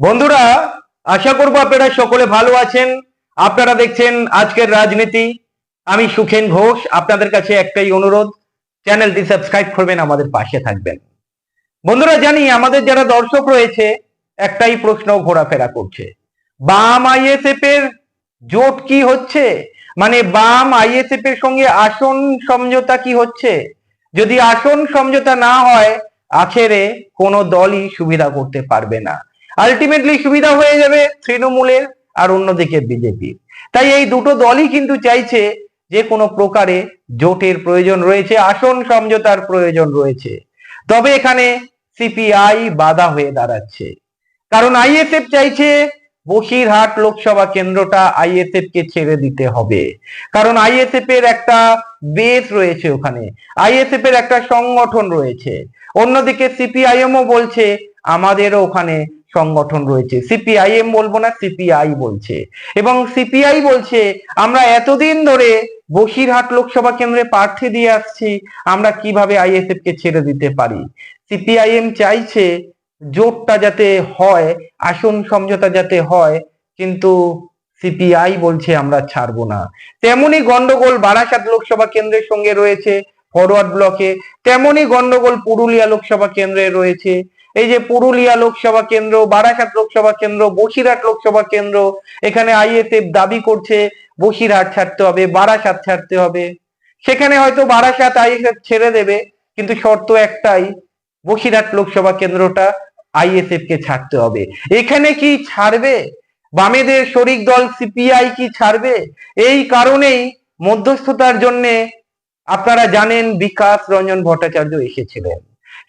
বন্ধুরা, আশা করব আপনারা সকলে ভালো আছেন। আপনারা দেখছেন আজকের রাজনীতি। আমি সুখেন ঘোষ, আপনাদের কাছে একটাই অনুরোধ, চ্যানেলটি সাবস্ক্রাইব করবেন, আমাদের পাশে থাকবেন। বন্ধুরা, জানি আমাদের যারা দর্শক রয়েছে, একটাই প্রশ্ন ঘোরাফেরা করছে। বাম আইএসএফ এর জোট কি হচ্ছে? মানে বাম আইএসএফ এর সঙ্গে আসন সমঝোতা কি হচ্ছে? যদি আসন সমঝোতা না হয়, আখেরে কোনো দলই সুবিধা করতে পারবে না। আলটিমেটলি সুবিধা হয়ে যাবে তৃণমূলের আর অন্যদিকে বিজেপির। তাই এই দুটো দলই কিন্তু চাইছে যে কোনো প্রকারে জোটের প্রয়োজন রয়েছে, আসন সমঝোতার প্রয়োজন রয়েছে। তবে এখানে সিপিআই বাধা হয়ে দাঁড়াচ্ছে। কারণ আইএসএফ চাইছে বসিরহাট লোকসভা কেন্দ্রটা আইএসএফ কে ছেড়ে দিতে হবে। কারণ আইএসএফ এর একটা বেস রয়েছে ওখানে আইএসএফ এর একটা সংগঠন রয়েছে। অন্যদিকে সিপিআইএমও বলছে, আমাদেরও ওখানে সংগঠন রয়েছে। সিপিআইএম বলব না সিপিআই বলছে। এবং সিপিআই বলছে, আমরা এতদিন ধরে বসিরহাট লোকসভা কেন্দ্রে প্রার্থী দিয়ে আসছি, আমরা কীভাবে আইএসএফ কে ছেড়ে দিতে পারি? সিপিআইএম চাইছে জোটটা যাতে হয়, আসন সমঝোতা যাতে হয়, কিন্তু সিপিআই বলছে আমরা ছাড়বো না। তেমনি গন্ডগোল বারাসাত লোকসভা কেন্দ্রের সঙ্গে রয়েছে ফরওয়ার্ড ব্লকে। তেমনি গন্ডগোল পুরুলিয়া লোকসভা কেন্দ্রে রয়েছে। এই যে পুরুলিয়া লোকসভা কেন্দ্র, বারাসাত লোকসভা কেন্দ্র, বসিরহাট লোকসভা কেন্দ্র, এখানে আইএসএফ দাবি করছে বসিরহাট ছাড়তে হবে, বারাসাত ছাড়তে হবে। সেখানে হয়তো বারাসাত আইএসএফ ছেড়ে দেবে, কিন্তু শর্ত একটাই, বসিরহাট লোকসভা কেন্দ্রটা আইএসএফ কে ছাড়তে হবে। এখানে কি ছাড়বে? বামেদের শরিক দল সিপিআই কি ছাড়বে? এই কারণেই মধ্যস্থতার জন্য আপনারা জানেন বিকাশ রঞ্জন ভট্টাচার্য এসেছিলেন।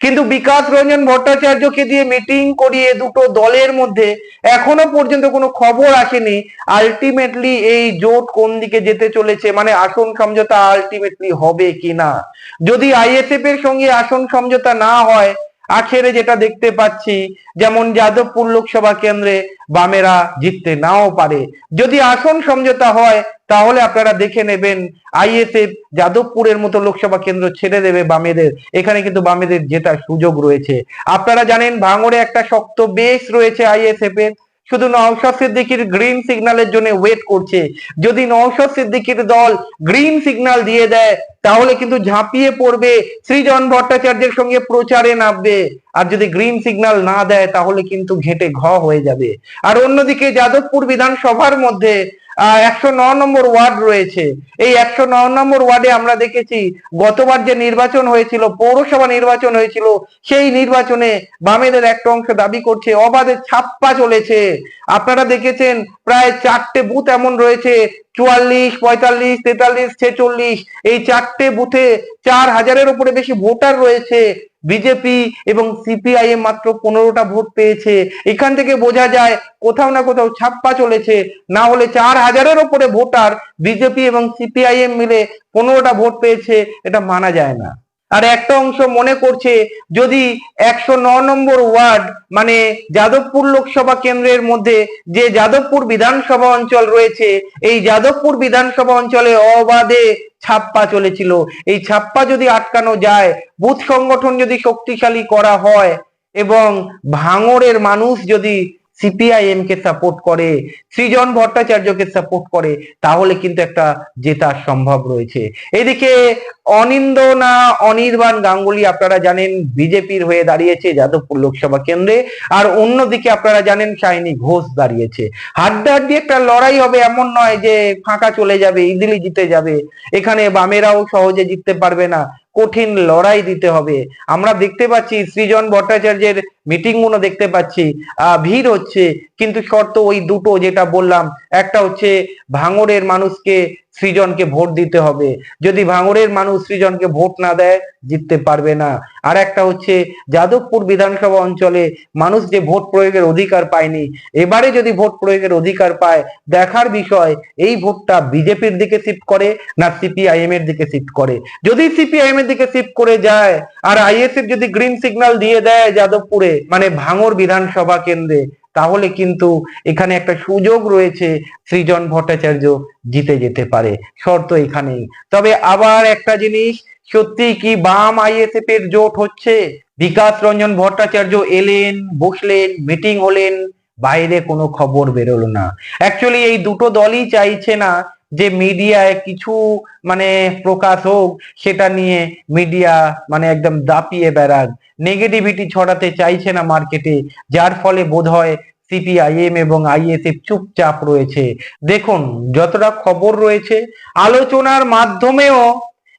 কিন্তু বিকাশ রঞ্জন ভট্টাচার্যকে দিয়ে মিটিং করিয়ে দুটো দলের মধ্যে এখনও পর্যন্ত কোনো খবর আসেনি। আলটিমেটলি এই জোট কোন দিকে যেতে চলেছে? মানে আসন সমঝোতা আলটিমেটলি হবে কিনা? যদি আইএসএফ এর সঙ্গে আসন সমঝোতা না হয়, আখেরে যেটা দেখতে পাচ্ছি, যেমন যাদবপুর লোকসভা কেন্দ্রে বামেরা জিততে নাও পারে। যদি আসন সমঝোতা হয় তাহলে আপনারা দেখে নেবেন, আইএসএফ যাদবপুরের মতো লোকসভা কেন্দ্র ছেড়ে দেবে বামেদের। এখানে কিন্তু বামেদের জেতার সুযোগ রয়েছে। আপনারা জানেন ভাঙড়ে একটা শক্ত বেশ রয়েছে আইএসএফ এর। শুধু নওশাদ সিদ্দিকির গ্রিন সিগন্যালের জন্য ওয়েট করছে। যদি নওশাদ সিদ্দিকির দল গ্রিন সিগন্যাল দিয়ে দেয়, তাহলে কিন্তু ঝাঁপিয়ে পড়বে, সৃজন ভট্টাচার্যের সঙ্গে প্রচারে নামবে। আর যদি গ্রিন সিগন্যাল না দেয়, তাহলে কিন্তু ঘেটে ঘ হয়ে যাবে। আর অন্যদিকে যাদবপুর বিধানসভার মধ্যে একশো ন নম্বর ওয়ার্ড রয়েছে। এই একশো ন নম্বর ওয়ার্ডে আমরা দেখেছি, গতবার যে নির্বাচন হয়েছিল, পৌরসভা নির্বাচন হয়েছিল, সেই নির্বাচনে বামেদের একটা অংশ দাবি করছে, অবাধে ছাপ্পা চলেছে। আপনারা দেখেছেন, প্রায় চারটে বুথ এমন রয়েছে, চুয়াল্লিশ, পঁয়তাল্লিশ, তেতাল্লিশ, ছেচল্লিশ, এই চারটে বুথে চার হাজারের উপরে বেশি ভোটার রয়েছে। বিজেপি এবং সিপিআইএম মাত্র পনেরোটা ভোট পেয়েছে। এখান থেকে বোঝা যায়, কোথাও না কোথাও ছাপ্পা চলেছে। না হলে চার হাজারের ওপরে ভোটার বিজেপি এবং সিপিআইএম মিলে পনেরোটা ভোট পেয়েছে, এটা মানা যায় না। আর একটা অংশ মনে করছে, যদি একশো ন নম্বর ওয়ার্ড মানে যাদবপুর লোকসভা কেন্দ্রের মধ্যে যে যাদবপুর বিধানসভা অঞ্চল রয়েছে, এই যাদবপুর বিধানসভা অঞ্চলে অবাধে ছাপ্পা চলেছিল। এই ছাপ্পা যদি আটকানো যায়, বুথ সংগঠন যদি শক্তিশালী করা হয় এবং ভাঙরের মানুষ যদি সিপিআইএম কে সাপোর্ট করে, সৃজন ভট্টাচার্যকে সাপোর্ট করে, তাহলে কিন্তু একটা জেতার সম্ভব রয়েছে। এদিকে অনিন্দ না অনির্বাণ গাঙ্গুলি আপনারা জানেন বিজেপির হয়ে দাঁড়িয়েছে যাদবপুর লোকসভা কেন্দ্রে, আর অন্যদিকে আপনারা জানেন শাইনি ঘোষ দাঁড়িয়েছে। হাড্ডাহাড্ডি একটা লড়াই হবে, এমন নয় যে ফাঁকা চলে যাবে ইজিলি জিতে যাবে। এখানে বামেরাও সহজে জিততে পারবে না। কঠিন লড়াই দিতে হবে। আমরা দেখতে পাচ্ছি সৃজন ভট্টাচার্যের মিটিংগুলো দেখতে পাচ্ছি। ভিড় হচ্ছে। কিন্তু শর্ত ওই দুটো যেটা বললাম, একটা হচ্ছে ভাঙড়ের মানুষকে সৃজনকে ভোট দিতে হবে। যদি ভাঙড়ের মানুষ সৃজনকে ভোট না দেয়, জিততে পারবে না। আর একটা হচ্ছে, যাদবপুর বিধানসভা অঞ্চলে মানুষ যে ভোট প্রয়োগের অধিকার পায়নি, এবারে যদি ভোট প্রয়োগের অধিকার পায়, দেখার বিষয়, এই ভোটটা বিজেপির দিকে শিফট করে না সিপিআইএম এর দিকে শিফট করে? যদি সিপিআইএম এর দিকে শিফট করে যায়, আর আইএসএফ যদি গ্রিন সিগন্যাল দিয়ে দেয় যাদবপুরে মানে ভাঙড় বিধানসভা কেন্দ্রে তাহলে কিন্তু এখানে একটা সুযোগ রয়েছে, সৃজন ভট্টাচার্য জিতে যেতে পারে। শর্ত এখানেই। তবে আবার একটা জিনিস সত্যি কি বাম আইএসএফ এর জোট হচ্ছে? বিকাশ রঞ্জন ভট্টাচার্য এলেন, বসলেন, মিটিং হলেন, বাইরে কোনো খবর বেরোলো না। অ্যাকচুয়ালি এই দুটো দলই চাইছে না যে মিডিয়ায় কিছু মানে প্রকাশ হোক, সেটা নিয়ে মিডিয়া মানে একদম দাপিয়ে বেড়াক। নেগেটিভিটি ছড়াতে চাইছে না মার্কেটে যার ফলে বোধ হয় সিপিআইএম এবং আইএসএফ চুপচাপ রয়েছে। দেখুন, যতটা খবর রয়েছে, আলোচনার মাধ্যমেও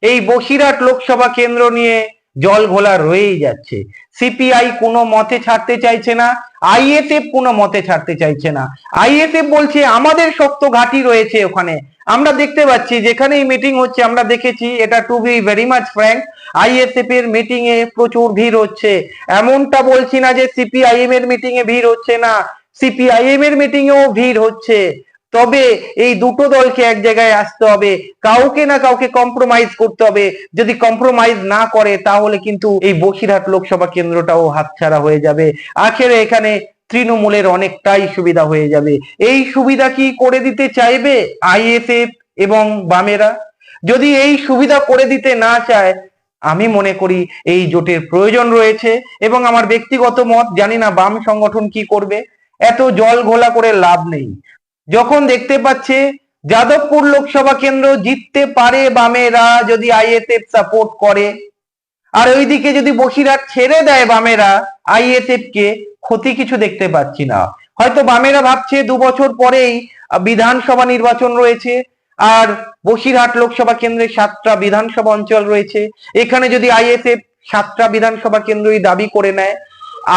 এই বসিরহাট লোকসভা কেন্দ্র নিয়ে জল ঘোলা রয়েই যাচ্ছে। সিপিআই কোনো মতে ছাড়তে চাইছে না আইএসএফ কোনো মতে ছাড়তে চাইছে না। আইএসএফ বলছে, আমাদের শক্ত ঘাঁটি রয়েছে ওখানে আমরা দেখতে পাচ্ছি যেখানেই মিটিং হচ্ছে, আমরা দেখেছি এটা to be very much frank ISF এর মিটিং এ প্রচুর ভিড় হচ্ছে। এমনটা বলছি না যে সিপিআইএম এর মিটিং এ ভিড় হচ্ছে না সিপিআইএম এর মিটিং এও ভিড় হচ্ছে। তবে এই দুটো দলকে এক জায়গায় আসতে হবে, কাউকে না কাউকে কম্প্রোমাইজ করতে হবে। যদি কম্প্রোমাইজ না করে, তাহলে কিন্তু এই বসিরহাট লোকসভা কেন্দ্রটাও হাতছাড়া হয়ে যাবে। আখেরে এখানে তৃণমূলের অনেকটাই সুবিধা হয়ে যাবে। এই সুবিধা কি করে দিতে চাইবে আইএসএফ এবং বামেরা? যদি এই সুবিধা করে দিতে না চায়, আমি মনে করি এই জোটের প্রয়োজন রয়েছে এবং আমার ব্যক্তিগত মত, জানি না বাম সংগঠন কি করবে, এত জল ঘোলা করে লাভ নেই। যখন দেখতে পাচ্ছে যাদবপুর লোকসভা কেন্দ্র জিততে পারে বামেরা, যদি আইএসএফ সাপোর্ট করে, আর ওইদিকে যদি বসিরহাট ছেড়ে দেয় বামেরা, আইএসএফ কে ক্ষতি কিছু দেখতে পাচ্ছি না। হয়তো বামেরা ভাবছে দু বছর পরেই বিধানসভা নির্বাচন রয়েছে, আর বসিরহাট লোকসভা কেন্দ্রে সাতটা বিধানসভা অঞ্চল রয়েছে। এখানে যদি আইএসএফ সাতটা বিধানসভা কেন্দ্রই দাবি করে নেয়,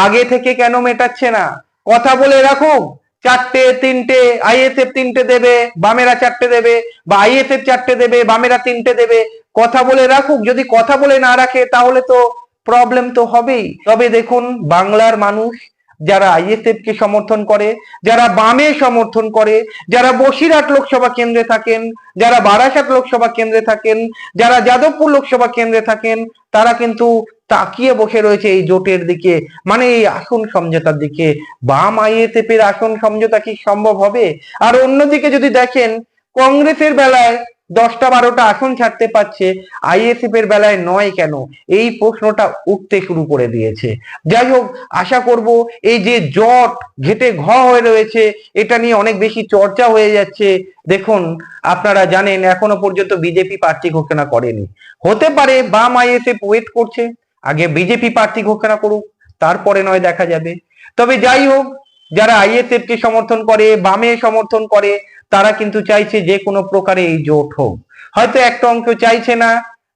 আগে থেকে কেন মেটাচ্ছে না? কথা বলে রাখুক চারটে, তিনটে, আইএসএফ তিনটে দেবে, বামেরা চারটে দেবে, বা আইএসএফ চারটে দেবে, বামেরা তিনটে দেবে। কথা বলে রাখুক, যদি কথা বলে না রাখে তাহলে তো প্রবলেম তো হবেই। তবে দেখুন, বাংলার মানুষ যারা আইএসএফ কে সমর্থন করে, যারা বামে সমর্থন করে, যারা বসিরহাট লোকসভা কেন্দ্রে থাকেন, যারা বারাসাত লোকসভা কেন্দ্রে থাকেন, যারা যাদবপুর লোকসভা কেন্দ্রে থাকেন, তারা কিন্তু তাকিয়ে বসে রয়েছে এই জোটের দিকে। মানে এই আসন সমঝোতার দিকে। বাম আইএসএফ এর আসন সমঝোতা কি সম্ভব হবে? আর অন্যদিকে যদি দেখেন, কংগ্রেসের বেলায় দশটা বারোটা আসন ছাড়তে পারছে আইএসএফ এর বেলায় নয় কেন? এই প্রশ্নটা উঠতে শুরু করে দিয়েছে। যাই হোক, আশা করব এই যে জট ঘেটে ঘ হয়ে রয়েছে, এটা নিয়ে অনেক বেশি চর্চা হয়ে যাচ্ছে। দেখুন, আপনারা জানেন, এখনও পর্যন্ত বিজেপি প্রার্থী ঘোষণা করেনি। হতে পারে বাম আইএসএফ ওয়েট করছে, আগে বিজেপি প্রার্থী ঘোষণা করুক, তারপরে নয় দেখা যাবে। তবে যাই হোক যারা আইএসএফ কে সমর্থন করে, বামে সমর্থন করে, তারা কিন্তু চাইছে যে কোনো প্রকারে এই জোট হোক। হয়তো একটা অংশ চাইছে না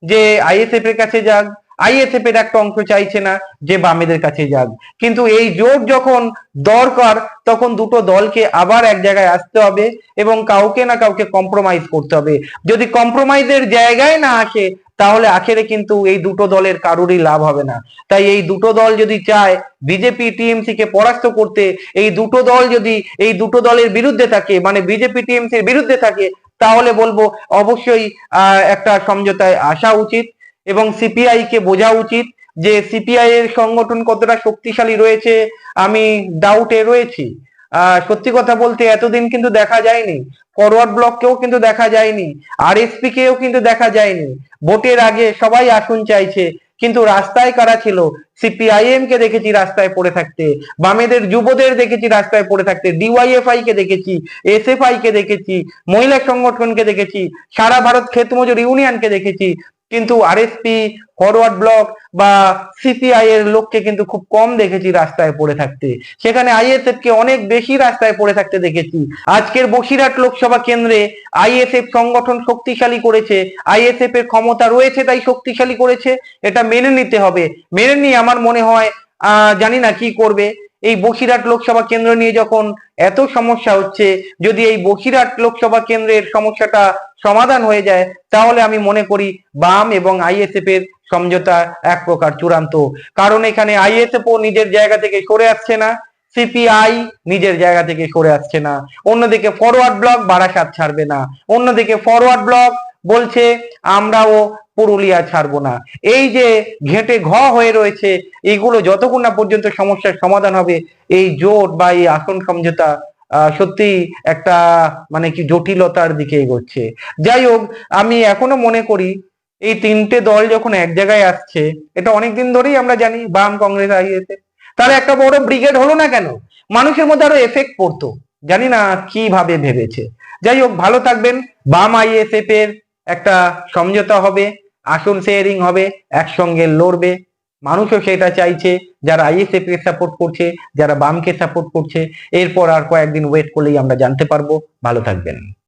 যে আইএসএফ এর কাছে যাক, আইএসএফ এর একটা অংশ চাইছে না যে বামেদের কাছে যাক। কিন্তু এই জোট যখন দরকার, তখন দুটো দলকে আবার এক জায়গায় আসতে হবে এবং কাউকে না কাউকে কম্প্রোমাইজ করতে হবে। যদি কম্প্রোমাইজের জায়গায় না আসে তাহলে আখেরে কিন্তু এই দুটো দলের কারোরই লাভ হবে না। তাই এই দুটো দল যদি চায় বিজেপি টিএমসি কে পরাস্ত করতে, এই দুটো দল যদি এই দুটো দলের বিরুদ্ধে থাকে মানে বিজেপি টিএমসির বিরুদ্ধে থাকে, তাহলে বলব অবশ্যই একটা সমঝোতায় আসা উচিত এবং সিপিআই কে বোঝা উচিত যে সিপিআই এর সংগঠন কতটা শক্তিশালী রয়েছে। আমি ডাউটে রয়েছি। সত্যি কথা বলতে এতদিন কিন্তু দেখা যায়নি। ফরওয়ার্ড ব্লককেও কিন্তু দেখা যায়নি। আরএসপি কেও কিন্তু দেখা যায়নি। ভোটের আগে সবাই আসন চাইছে, কিন্তু রাস্তায় কারা ছিল? সিপিআইএম কে দেখেছি রাস্তায় পড়ে থাকতে, বামেদের যুবদের দেখেছি রাস্তায় পড়ে থাকতে ডিওয়াইএফআই কে দেখেছি এসএফআই কে দেখেছি, মহিলা সংগঠনকে দেখেছি, সারা ভারত ক্ষেত মজুর ইউনিয়নকে দেখেছি কিন্তু আরএসপি ফরওয়ার্ড ব্লক বা সিপিআই এর লোককে কিন্তু খুব কম দেখেছি রাস্তায় পড়ে থাকতে। সেখানে আইএসএফ কে অনেক বেশি রাস্তায় পড়ে থাকতে দেখেছি। আজকের বসিরহাট লোকসভা কেন্দ্রে আইএসএফ সংগঠন শক্তিশালী করেছে। আইএসএফ এর ক্ষমতা রয়েছে তাই শক্তিশালী করেছে। এটা মেনে নিতে হবে। মেনে নিয়ে আমার মনে হয়, আহ, জানি না কি করবে। এই বসিরহাট লোকসভা কেন্দ্র নিয়ে যখন এত সমস্যা হচ্ছে, যদি এই বসিরহাট লোকসভা কেন্দ্রের সমস্যাটা সমাধান হয়ে যায়, তাহলে আমি মনে করি বাম এবং আইএসএফ এর সমঝোতা এক প্রকার চূড়ান্ত। কারণ এখানে আইএসএফ ও নিজের জায়গা থেকে সরে আসছে না, সিপিআই নিজের জায়গা থেকে সরে আসছে না। অন্যদিকে ফরওয়ার্ড ব্লক বারাসাত ছাড়বে না। অন্যদিকে ফরওয়ার্ড ব্লক বলছে, আমরাও পুরুলিয়া ছাড়বো না। এই যে ঘেঁটে ঘ হয়ে রয়েছে, এইগুলো যতক্ষণ না পর্যন্ত সমস্যার সমাধান হবে, এই জোট বা এই আসন সমঝোতা সত্যি একটা মানে কি জটিলতার দিকে এগোচ্ছে। যাই হোক, আমি এখনও মনে করি, এই তিনটে দল যখন এক জায়গায় আসছে, এটা অনেকদিন ধরেই আমরা জানি, বাম কংগ্রেস আইএসএফ তাহলে একটা বড় ব্রিগেড হলো না কেন? মানুষের মধ্যে আরও এফেক্ট পড়তো। জানি না কীভাবে ভেবেছে। যাই হোক, ভালো থাকবেন। বাম আইএসএফ এর একটা সমঝোতা হবে, আসন শেয়ারিং হবে, একসঙ্গে লড়বে। মানুষও সেটা চাইছে, যারা আইএসএফ কে সাপোর্ট করছে, যারা বামকে সাপোর্ট করছে। এরপর আর কয়েকদিন ওয়েট করলেই আমরা জানতে পারব। ভালো থাকবেন।